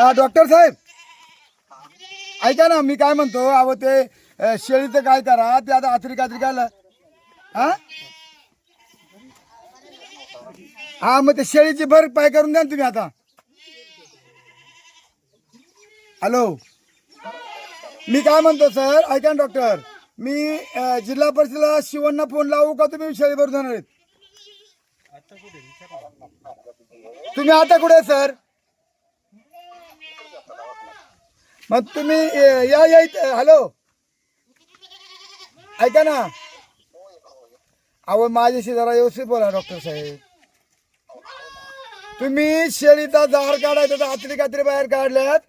हा डॉक्टर साहेब. ऐका ना मी काय म्हणतो अहो ते अ, शेळीचं काय करा ते आता आत्री कात्री काय हा? हा मग ते शेळीची भर पाय करून द्या ना तुम्ही आता. हॅलो. मी काय म्हणतो सर ऐका ना डॉक्टर. मी अ, जिल्हा परिषदेला शिवांना फोन लावू का तुम्ही शेळी भरून जाणार आहेत? तुम्ही आता कुठे आहे, सर? मग तुम्ही या या इथं हॅलो. ऐका ना. अहो माझ्याशी जरा व्यवस्थित बोला डॉक्टर साहेब. तुम्ही शेळीचा जार काढायचा तर आतरी कात्री बाहेर काढल्यात.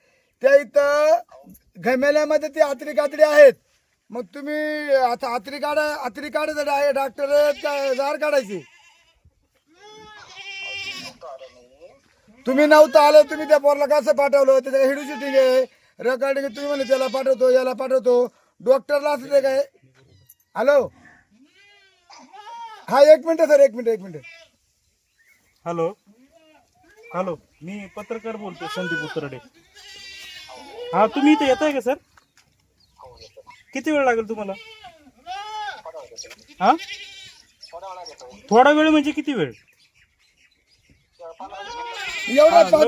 त्या इथं घमेल्यामध्ये ती आतरी कात्री आहेत. मग तुम्ही आता आतरी काढा आतरी काढायचं डाय डॉक्टर आहेत जार काढायची. तुम्ही नव्हतं आलं तुम्ही त्या पोरला कसं पाठवलं? त्याच्या हिडू शूटिंग आहे. रेकॉर्डिंग तुम्ही म्हणे त्याला पाठवतो याला पाठवतो. डॉक्टरला असं ते काय? हॅलो? हा एक मिनिट सर एक मिनिट एक मिनिट. हॅलो? हॅलो? मी पत्रकार बोलतोय संदीप उतरडे हा तुम्ही इथे येताय का सर? किती वेळ लागेल तुम्हाला? हा? थोडा वेळ म्हणजे किती वेळ? एवढा पाच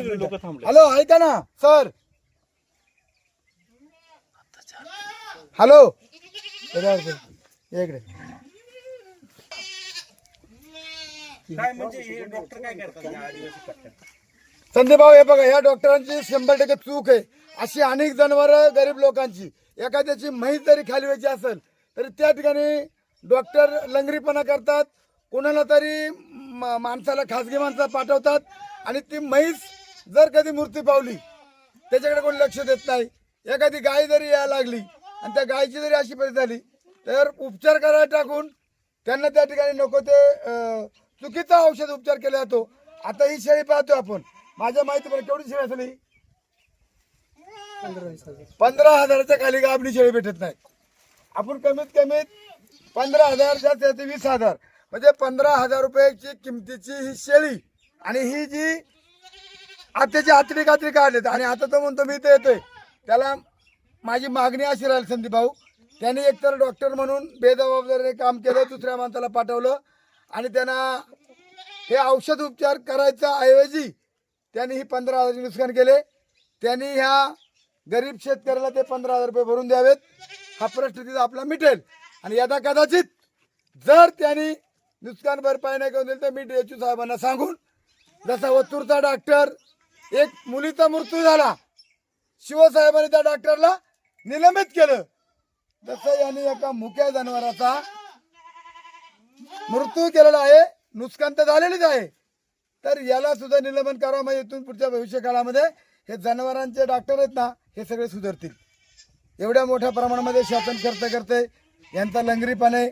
मिनिटं. हॅलो ऐका ना सर. हॅलो. इकडे काय म्हणजे हे डॉक्टर काय करतात या आदिवासी पट्ट्यात संदीप भाऊ हे बघा या डॉक्टरांची शंभर टक्के चूक आहे. अशी अनेक जनावर गरीब लोकांची. एखाद्याची म्हैस जरी खाली व्हायची असेल तरी त्या ठिकाणी डॉक्टर लंगरीपणा करतात. कोणाला तरी म- माणसाला खाजगी माणसं पाठवतात. आणि ती म्हैस जर कधी मृत्यू पावली त्याच्याकडे कोणी लक्ष देत नाही. एखादी गाय जरी यायला लागली आणि त्या गायची जरी अशी परिस्थिती झाली तर उपचार करायला टाकून त्यांना त्या ठिकाणी नको ते चुकीचा औषध उपचार केला जातो. आता ही शेळी पाहतो आपण. माझ्या माहितीप्रमाणे केवढी शेळी असली पंधरा हजाराच्या खाली गाबडी शेळी भेटत नाही. आपण कमीत कमीत पंधरा हजार जास्त वीस हजार. म्हणजे पंधरा हजार रुपयाची किमतीची ही शेळी आणि ही जी आत्याची आतडी कात्री काढली. आणि आता तो म्हणतो मी इथे येतोय. त्याला माझी मागणी अशी राहील संदीप भाऊ त्यांनी एकतर डॉक्टर म्हणून बेजबाबदारीने काम केलं दुसऱ्या माणसाला पाठवलं. आणि त्यांना हे औषध उपचार करायचा ऐवजी त्यांनी ही पंधरा हजाराचे नुकसान केले. त्यांनी ह्या गरीब शेतकऱ्याला ते पंधरा हजार रुपये भरून द्यावेत. हा प्रश्न तिथं आपला मिटेल. आणि यदा कदाचित जर त्यांनी नुकसान भरपाई नाही करून दिली तर मी डी साहेबांना सांगून जसा वतूरचा डॉक्टर एक मुलीचा मृत्यू झाला शिवसाहेबांनी त्या डॉक्टरला निलंबित केलं. तसं यांनी एका मुक्या जनावराचा मृत्यू केलेला आहे. नुकसान तर झालेलीच आहे. तर याला सुद्धा निलंबन करावं म्हणजे इथून पुढच्या भविष्य काळामध्ये हे जनावरांचे डॉक्टर आहेत ना हे सगळे सुधारतील. एवढ्या मोठ्या प्रमाणामध्ये शासन करते करते यांचा लंगरीपणे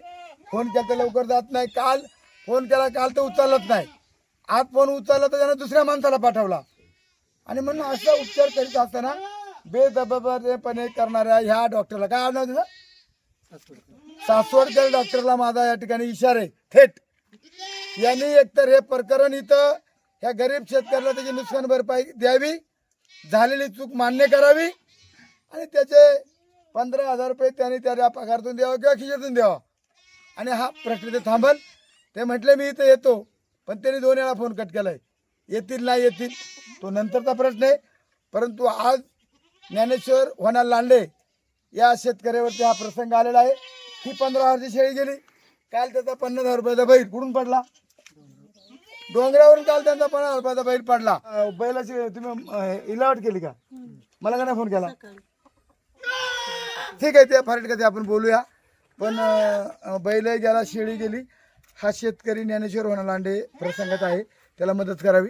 फोन केला तर लवकर जात नाही. काल फोन केला काल तर उचलत नाही. आज फोन उचलला तर त्यानं दुसऱ्या माणसाला पाठवला. आणि म्हणून असा उपचार करीत असताना बेजबाबदारीपणे करणाऱ्या ह्या डॉक्टरला काय नाव तुझं सासवडकर डॉक्टरला माझा या ठिकाणी इशारे थेट. यांनी एकतर हे प्रकरण इथं ह्या गरीब शेतकऱ्याला त्याची नुकसान भरपाई द्यावी झालेली चूक मान्य करावी आणि त्याचे पंधरा हजार रुपये त्यांनी त्या पगारातून द्यावा किंवा खिशातून द्यावा. आणि हा प्रश्न ते थांबल. ते म्हटले मी इथं येतो. पण त्यांनी दोन वेळा फोन कट केलाय. येतील नाही येतील तो नंतरचा प्रश्न आहे. परंतु आज ज्ञानेश्वर होणार लांडे या शेतकऱ्यावरती हा प्रसंग आलेला आहे. ही पंधरा हजारची शेळी गेली. काल त्याचा पन्नास हजार रुपयाचा बैल कुठून पडला? डोंगरावरून काल त्यांचा पन्नास हजार रुपयाचा बैल पडला. अं, बैलाची तुम्ही इलावट केली का? मला का नाही फोन केला? ठीक आहे त्या फारीट ते आपण बोलूया. पण अं, बैल गेला शेळी गेली. हा शेतकरी ज्ञानेश्वर होणार लांडे प्रसंगात आहे. त्याला मदत करावी.